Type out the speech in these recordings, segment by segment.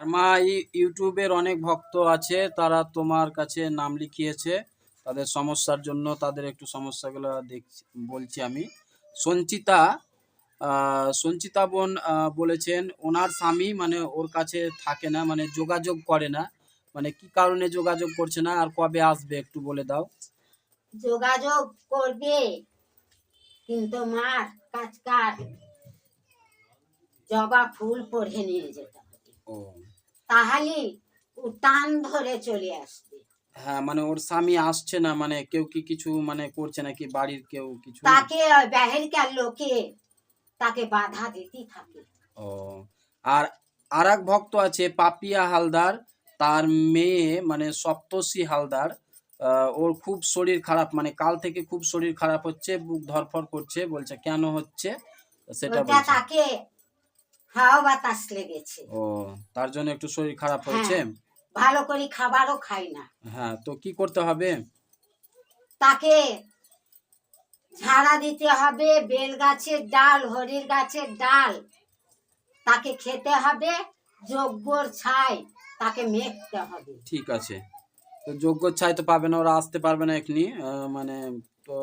আর মা ইউটিউবের অনেক ভক্ত আছে তারা তোমার কাছে নাম লিখিয়েছে। তাদের সমস্যার জন্য তাদের একটু সমস্যাগুলো দেখছি বলছি আমি। সঞ্চিতা সঞ্চিতা বোন বলেছেন ওনার স্বামী মানে ওর কাছে থাকে না মানে যোগাযোগ করে না। মানে কি কারণে যোগাযোগ করছে না আর কবে আসবে একটু বলে দাও? যোগাযোগ করবে কিন্তু মার কাজকার জবা ফুল পরে নিয়ে যেতে হবে। ও। তাহলে টান ধরে চলে আসবে। হ্যাঁ মানে ওর স্বামী আসছে না মানে কেউ কি কিছু মানে করছে নাকি? বাড়ির কেউ কিছু? তাকে বাহিরকার লোকে তাকে বাধা দিতে থাকে। ও আর আর এক ভক্ত আছে পাপিয়া হালদার। তার মেয়ে মানে সপ্তর্ষি হালদার ওর খুব শরীর খারাপ মানে কাল থেকে খুব শরীর খারাপ হচ্ছে বুক ধরফর করছে বলছে কেন হচ্ছে? সেটা তাকে হাওয়া বাতাস লেগেছে। ও তার জন্য একটু শরীর খারাপ হয়েছে? ভালো করে খাবারও খায় না। হ্যাঁ তো কি করতে হবে? তাকে ঝাড়া দিতে হবে বেল গাছের ডাল হরির গাছের ডাল। তাকে খেতে হবে যজ্ঞর ছাই তাকে মেখতে হবে। ঠিক আছে। তো যোগ্য ছাই তো পাবে না ওরা আসতে পারবে না এখনি মানে তো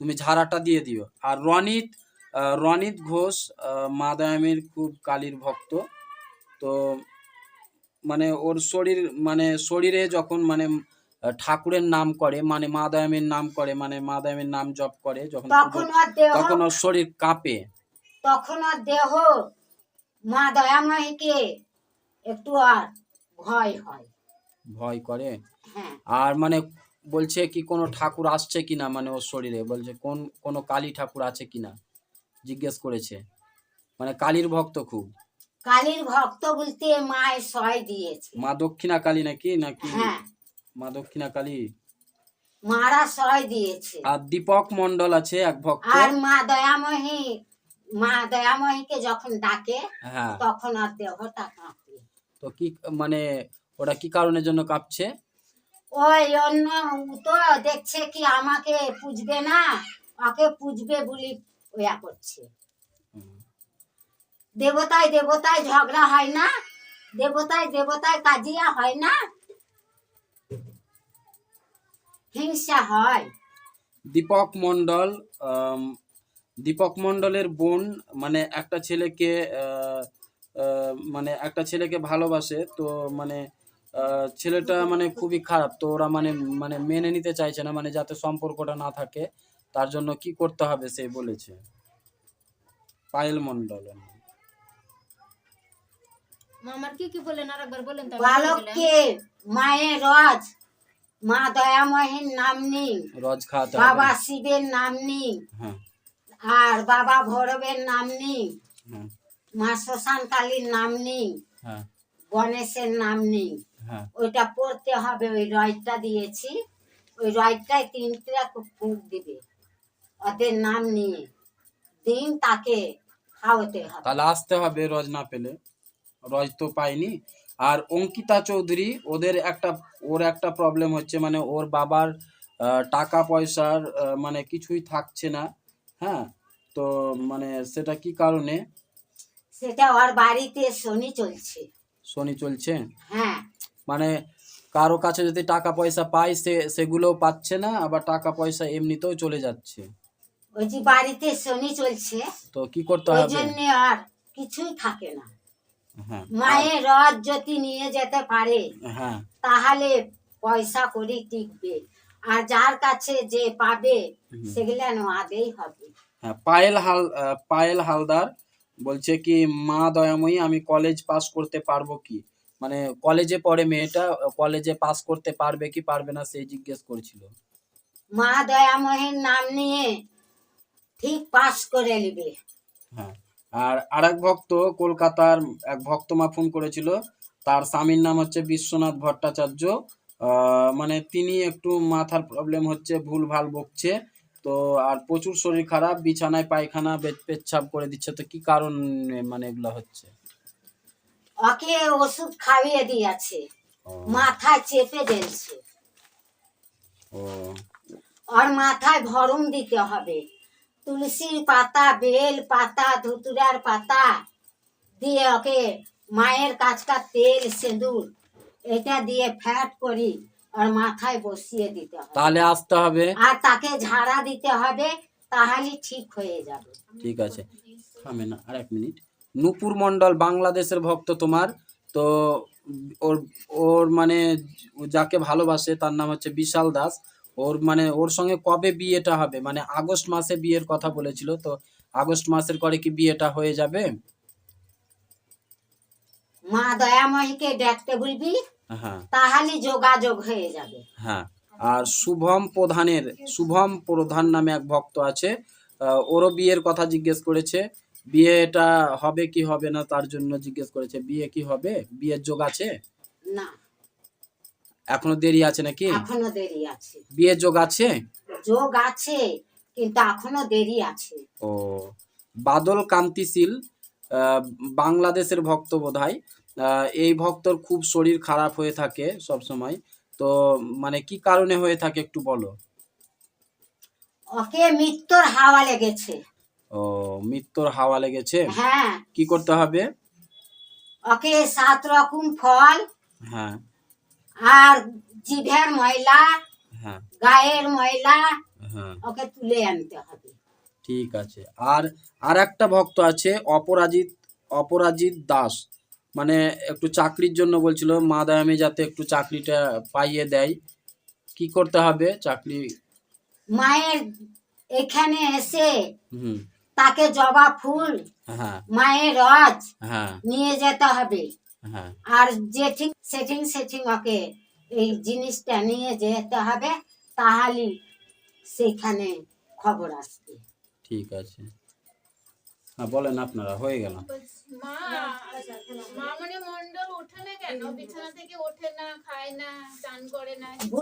তুমি ঝাড়াটা দিয়ে দিও। আর রনিত রনিত ঘোষ আহ, মা দয়ামীর খুব কালীর ভক্ত। তো মানে ওর শরীর মানে শরীরে যখন মানে ঠাকুরের নাম করে মানে মা দয়ামীর নাম করে মানে মা দয়ামীর নাম জপ করে যখন তখন ওর শরীর কাঁপে। তখন ওর দেহ মা দয়াময়ীকে একটু আর ভয় হয়। ভয় করে? হ্যাঁ। আর মানে বলছে কি কোনো ঠাকুর আসছে কিনা মানে ওর শরীরে? বলছে কোন কোনো কালী ঠাকুর আছে কিনা? জিজ্ঞেস করেছে। মানে কালীর ভক্ত খুব। কালীর ভক্ত বলতে মায়ের সয় দিয়েছে। মা দক্ষিণা কালী নাকি? নাকি হ্যাঁ। মা দক্ষিণা কালী? মারা সয় দিয়েছে। আর দীপক মন্ডল আছে এক ভক্ত। আর মা দয়াময়ী মা দয়াময়ীকে যখন ডাকে হ্যাঁ। তখন আর দেহটা কাঁপে। তো কি মানে ওটা কি কারণের জন্য কাঁপছে? ওই অন্য তো দেখছে কি আমাকে পুজবে না ওকে পুজবে বলি ওয়া করছে। দেবতায় দেবতায় ঝগড়া হয় না, দেবতায় দেবতায় কাজিয়া হয় না। হিংসা হয়। দীপক মন্ডল দীপক মন্ডলের বোন মানে একটা ছেলেকে মানে একটা ছেলেকে ভালোবাসে, তো মানে ছেলেটা মানে খুবই খারাপ, তো ওরা মানে মানে মেনে নিতে চাইছে না মানে যাতে সম্পর্কটা না থাকে। তার জন্য কি করতে হবে সে বলেছে। পায়েল মন্ডল মামার কি কি বলেন আর একবার বলেন। বালককে মায়ের রজ মা দয়াময়ীর নাম নিই রজ খাওয়াতে বাবা শিবের নাম নিই হ্যাঁ। আর বাবা ভৈরবের নাম নিই হ্যাঁ। মা শ্মশান কালীর নাম নিই হ্যাঁ। গণেশের নাম নিই ওইটা পড়তে হবে ওই রয়টা দিয়েছি। ওই রয়টায় তিনটা ফুঁক দিবে। ওদের নাম নিয়ে দিন তাকে খাওয়াতে হবে তাহলে আসতে হবে রজ না পেলে। রজ তো পাইনি। আর অঙ্কিতা চৌধুরী ওদের একটা ওর একটা প্রবলেম হচ্ছে মানে ওর বাবার টাকা পয়সার মানে কিছুই থাকছে না। হ্যাঁ? তো মানে সেটা কি কারণে? সেটা ওর বাড়িতে শনি চলছে। শনি চলছে? হ্যাঁ। মানে কারও কাছে যদি টাকা পয়সা পায় সে সেগুলোও পাচ্ছে না আবার টাকা পয়সা এমনিতেও চলে যাচ্ছে। ওই যে বাড়িতে শনি চলছে তো কি করতে ওই হবে? জন্য আর কিছুই থাকে না। হ্যাঁ। মায়ের রথ যদি নিয়ে যেতে পারে হ্যাঁ। তাহলে পয়সা করে টিকবে। আর যার কাছে যে পাবে সেগুলা নোয়াদেই হবে। হ্যাঁ পায়েল হাল পায়েল হালদার বলছে কি মা দয়াময়ী আমি কলেজ পাস করতে পারব কি? মানে কলেজে পড়ে মেয়েটা কলেজে পাস করতে পারবে কি পারবে না সেই জিজ্ঞেস করছিল। মা দয়াময়ের নাম নিয়ে ঠিক পাস করে নিবে। হ্যাঁ আর আরেক ভক্ত কলকাতার এক ভক্ত মা ফোন করেছিল তার স্বামীর নাম হচ্ছে বিশ্বনাথ ভট্টাচার্য। মানে তিনি একটু মাথার প্রবলেম হচ্ছে ভুল ভালো বকছে। তো আর প্রচুর শরীর খারাপ বিছানায় পায়খানা পেচ্ছাপ করে দিচ্ছে। তো কি কারণ মানে এগুলো হচ্ছে? ওকে ওষুধ খাইয়ে দিয়েছে। মাথায় চেপে দিয়েছে ও। আর মাথায় ভরম দিতে হবে। তুলসীর পাতা বেল পাতা ধুতুরার পাতা দিয়ে ওকে মায়ের কাছটা তেল সিঁদুর এটা দিয়ে ফ্যাট করি আর মাথায় বসিয়ে দিতে হবে। তাহলে আসতে হবে? আর তাকে ঝাড়া দিতে হবে তাহলে ঠিক হয়ে যাবে। ঠিক আছে। থামে না আর এক মিনিট। নূপুর মণ্ডল বাংলাদেশের ভক্ত তোমার। তো ওর ওর মানে যাকে ভালোবাসে তার নাম হচ্ছে বিশাল দাস। ওর মানে ওর সঙ্গে কবে বিয়েটা হবে? মানে আগস্ট মাসে বিয়ের কথা বলেছিল তো আগস্ট মাসের পরে কি বিয়েটা হয়ে যাবে? মা দয়াময়ীকে দেখতে বলবি হ্যাঁ। তাহলে যোগাযোগ হয়ে যাবে। হ্যাঁ। আর শুভম প্রধানের শুভম প্রধান নামে এক ভক্ত আছে ওরও বিয়ের কথা জিজ্ঞেস করেছে বিয়েটা হবে কি হবে না তার জন্য জিজ্ঞেস করেছে বিয়ে কি হবে? বিয়ের যোগ আছে? না। এখনও দেরি আছে নাকি? এখনও দেরি আছে। বিয়ের যোগ আছে? যোগ আছে কিন্তু এখনও দেরি আছে। ও বাদল কান্তিশীল বাংলাদেশের ভক্ত বোধহয়। এই ভক্তর খুব শরীর খারাপ হয়ে থাকে সব সময় তো মানে কি কারণে হয়ে থাকে একটু বলো? ওকে মৃত্যুর হাওয়া লেগেছে। ও মৃত্যুর হাওয়া লেগেছে? হ্যাঁ। কি করতে হবে? ওকে সাত রকম ফল হ্যাঁ। আর জিভের ময়লা হ্যাঁ। গায়ের ময়লা হ্যাঁ। ওকে তুলে আনতে হবে। ঠিক আছে। আর আর একটা ভক্ত আছে অপরাজিত অপরাজিত দাস। মানে একটু চাকরির জন্য বলছিল মা দায়ামে যাতে একটু চাকরিটা পাইয়ে দেয়। কি করতে হবে চাকরি? মায়ের এখানে এসে তাকে জবা ফুল হ্যাঁ। মায়ের রজ হ্যাঁ। নিয়ে যেতে হবে। আর যেঠিং সেটিং সেটিং ওকে এই জিনিসটা নিয়ে যেতে হবে তাহলে সেখানে খবর আসবে। ঠিক আছে। হ্যাঁ বলেন আপনারা হয়ে গেল। মা মানে মন্ডল ওঠে না কেন? বিছানা থেকে ওঠে না খায় না চান করে না?